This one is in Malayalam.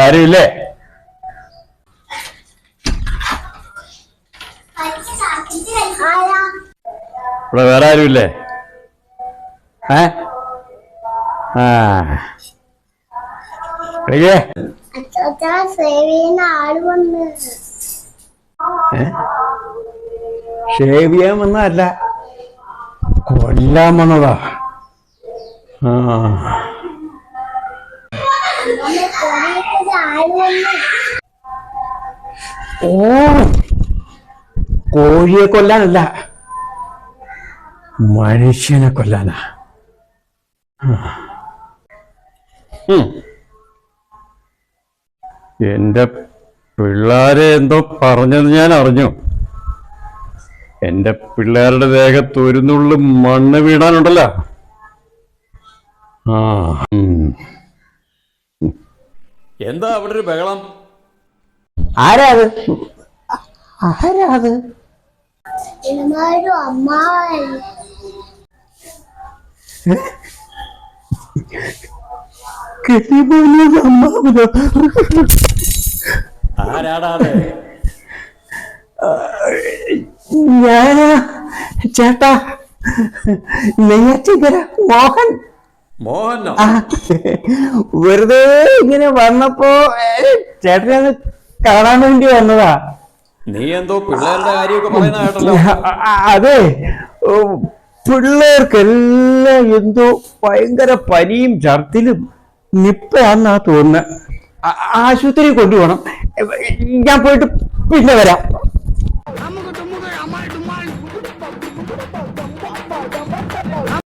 ആരുമില്ലേ? ഇവിടെ വേറെ ആരുമില്ലേ? ഏ? ആ. ചെയ്യുന്ന ആൾ വന്ന്. ഷേവ് കൊല്ലാൻ വന്നതാ. ആ. ഓ. കോഴിയെ കൊല്ലാനല്ല. മനുഷ്യനെ കൊല്ലാനാ. എന്റെ പിള്ളേരെ എന്തോ പറഞ്ഞത് ഞാൻ അറിഞ്ഞു. എന്റെ പിള്ളേരുടെ ദേഹത്ത് ഒരു നുള്ളു മണ്ണ് വീണാനുണ്ടല്ലോ. ആ എന്താ അവിടെ ഒരു ബഹളം? ആരാ അത്? ആരാ അത്? അമ്മാവനോ. ഞാനാ ചേട്ടാ നെയ്യാറ്റിക്കര മോഹൻ. മോഹനോ? വെറുതെ ഇങ്ങനെ വന്നപ്പോ ചേട്ടനെ കാണാൻ വേണ്ടി വന്നതാ. നീ എന്തോ പിള്ളേരുടെ കാര്യമൊക്കെ പറയുന്ന കേട്ടല്ലോ. അതെ. പിള്ളേർക്കെല്ലാം എന്തോ ഭയങ്കര പനിയും ഛർദിലും നിപ്പയാന്നാ തോന്നുന്നത് ആശുപത്രി കൊണ്ടുപോകണം. ഞാൻ പോയിട്ട് പിന്നെ വരാം.